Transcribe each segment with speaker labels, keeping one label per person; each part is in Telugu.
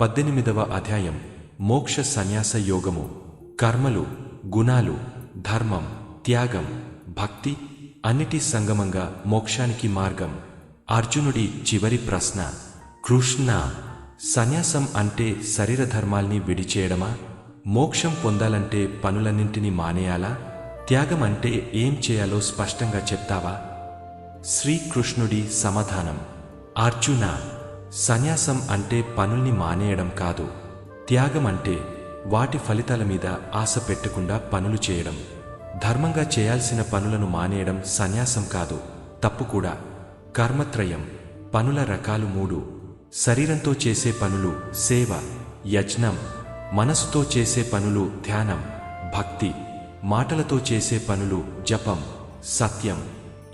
Speaker 1: పద్దెనిమిదవ అధ్యాయం. మోక్ష సన్యాస యోగము. కర్మలు గుణాలు ధర్మం త్యాగం భక్తి అన్నిటి సంగమంగా మోక్షానికి మార్గం. అర్జునుడి చివరి ప్రశ్న కృష్ణ సన్యాసం అంటే శరీర ధర్మాల్ని విడిచేయడమా? మోక్షం పొందాలంటే పనులన్నింటినీ మానేయాలా? త్యాగం అంటే ఏం చేయాలో స్పష్టంగా చెప్తావా? శ్రీకృష్ణుడి సమాధానం. అర్జున సన్యాసం అంటే పనుల్ని మానేయడం కాదు త్యాగం అంటే వాటి ఫలితాల మీద ఆశ పెట్టకుండా పనులు చేయడం. ధర్మంగా చేయాల్సిన పనులను మానేయడం సన్యాసం కాదు తప్పు కూడా. కర్మత్రయం పనుల రకాలు మూడు. శరీరంతో చేసే పనులు సేవ యజ్ఞం. మనసుతో చేసే పనులు ధ్యానం భక్తి. మాటలతో చేసే పనులు జపం సత్యం.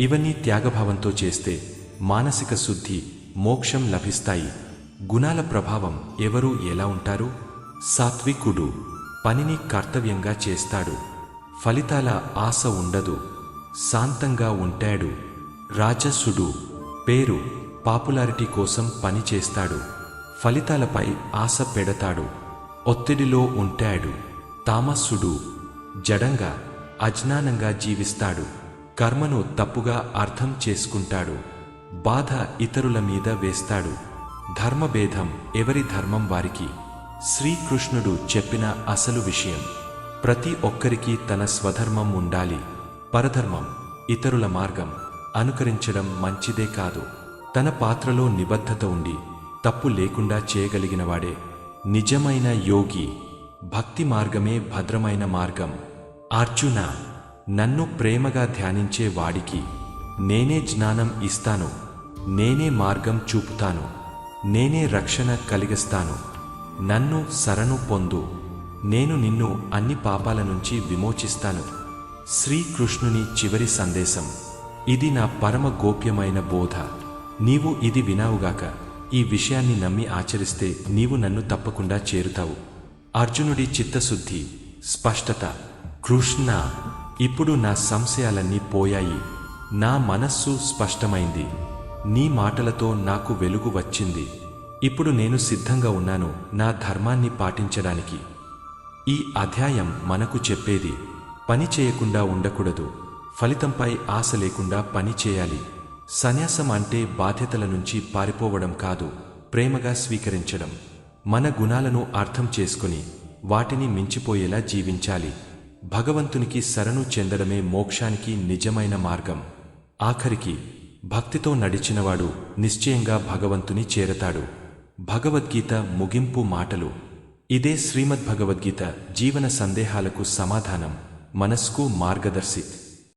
Speaker 1: ఇవన్నీ త్యాగభావంతో చేస్తే మానసిక శుద్ధి మోక్షం లభిస్తాయి. గుణాల ప్రభావం ఎవరు ఎలా ఉంటారు? సాత్వికుడు పనిని కర్తవ్యంగా చేస్తాడు. ఫలితాల ఆశ ఉండదు. శాంతంగా ఉంటాడు. రాజసుడు పేరు పాపులారిటీ కోసం పని చేస్తాడు. ఫలితాలపై ఆశ పెడతాడు. ఒత్తిడిలో ఉంటాడు. తామస్సుడు జడంగా అజ్ఞానంగా జీవిస్తాడు. కర్మను తప్పుగా అర్థం చేసుకుంటాడు. బాధ ఇతరుల మీద వేస్తాడు. ధర్మభేదం ఎవరి ధర్మం వారికి? శ్రీకృష్ణుడు చెప్పిన అసలు విషయం. ప్రతి ఒక్కరికి తన స్వధర్మం ఉండాలి. పరధర్మం ఇతరుల మార్గం అనుకరించడం మంచిదే కాదు. తన పాత్రలో నిబద్ధత ఉండి తప్పు లేకుండా చేయగలిగినవాడే. నిజమైన యోగి భక్తి మార్గమే భద్రమైన మార్గం. అర్జున నన్ను ప్రేమగా ధ్యానించే వాడికి నేనే జ్ఞానం ఇస్తాను. నేనే మార్గం చూపుతాను. నేనే రక్షణ కలిగిస్తాను. నన్ను శరణు పొందు. నేను నిన్ను అన్ని పాపాల నుంచి విమోచిస్తాను. శ్రీకృష్ణుని చివరి సందేశం. ఇది నా పరమ గోప్యమైన బోధ. నీవు ఇది వినావుగాక ఈ విషయాన్ని నమ్మి ఆచరిస్తే నీవు నన్ను తప్పకుండా చేరుతావు. అర్జునుడి చిత్తశుద్ధి స్పష్టత కృష్ణ. ఇప్పుడు నా సంశయాలన్నీ పోయాయి. నా మనస్సు స్పష్టమైంది. నీ మాటలతో నాకు వెలుగు వచ్చింది. ఇప్పుడు నేను సిద్ధంగా ఉన్నాను నా ధర్మాన్ని పాటించడానికి. ఈ అధ్యాయం మనకు చెప్పేది పని చేయకుండా ఉండకూడదు. ఫలితంపై ఆశ లేకుండా పని చేయాలి. సన్యాసం అంటే బాధ్యతల నుంచి పారిపోవడం కాదు ప్రేమగా స్వీకరించడం. మన గుణాలను అర్థం చేసుకుని వాటిని మించిపోయేలా జీవించాలి. భగవంతునికి శరణు చెందడమే మోక్షానికి నిజమైన మార్గం. ఆఖరికి భక్తితో నడిచినవాడు నిశ్చయంగా భగవంతుని చేరతాడు. భగవద్గీత ముగింపు మాటలు. ఇదే శ్రీమద్ భగవద్గీత జీవన సందేహాలకు సమాధానం. మనస్కు మార్గదర్శి